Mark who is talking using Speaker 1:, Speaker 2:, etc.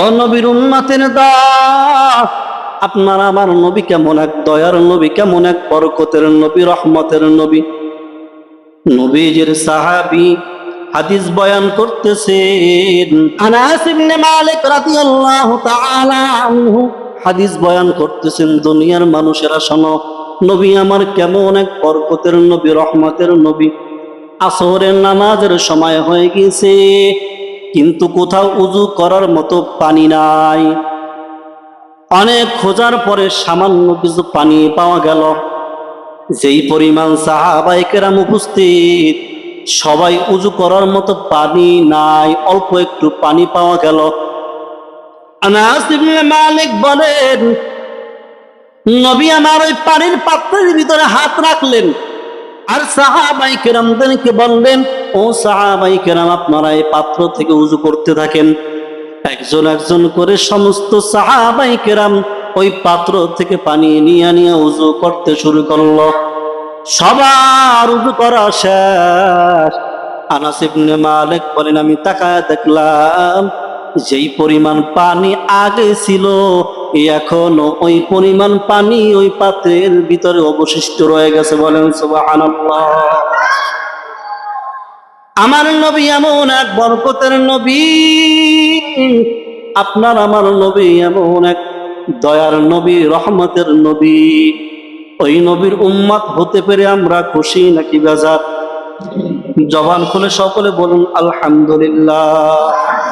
Speaker 1: ও নবীর উম্মাতের দাস, আপনার আমার নবী কেমন এক দয়ার নবী, কেমন এক বরকতের নবী, রহমতের নবী। নবীজির সাহাবি হাদিস বয়ান করতেছেন, আনাস ইবনে মালিক রাদিয়াল্লাহু তাআলা আনহু হাদিস বয়ান করতেছেন, দুনিয়ার মানুষেরা শোনো, নবী আমার কেমন এক বরকতের নবী, রহমতের নবী। আসরের নামাজের সময় হয়ে গেছে কিন্তু কোথাও উজু করার মতো পানি নাই। অনেক খোঁজার পরে সামান্য কিছু পানি পাওয়া গেল। যেই পরিমাণ সাহাবাই কেরাম উপস্থিত, সবাই উজু করার মতো পানি নাই, অল্প একটু পানি পাওয়া গেল। মালিক বলেন, নবী আমার ওই পানির পাত্রের ভিতরে হাত রাখলেন। আর সাহাবাই কেরামদেরকে বললেন, ও সাহাবাই কেরাম আপনারা এই পাত্র থেকে উজু করতে থাকেন। একজন একজন করে সমস্ত সাহাবাই কেরাম ওই পাত্র থেকে পানি নিয়ে নিয়ে উজু করতে শুরু করল। সবার উজু করা শেষ। আনাস ইবনে মালিক বলেন, আমি তাকায় দেখলাম, যেই পরিমাণ পানি আগে ছিল এখনও ওই পরিমাণ পানি ওই পাত্রের ভিতরে অবশিষ্ট রয়ে গেছে বলেন আমার নবী এমন এক বরকতের নবী, আপনার আমার নবী এমন এক দয়ার নবী, রহমতের নবী। ওই নবীর উম্মত হতে পেরে আমরা খুশি নাকি বেজার? জবান খুলে সকলে বলুন, আলহামদুলিল্লাহ।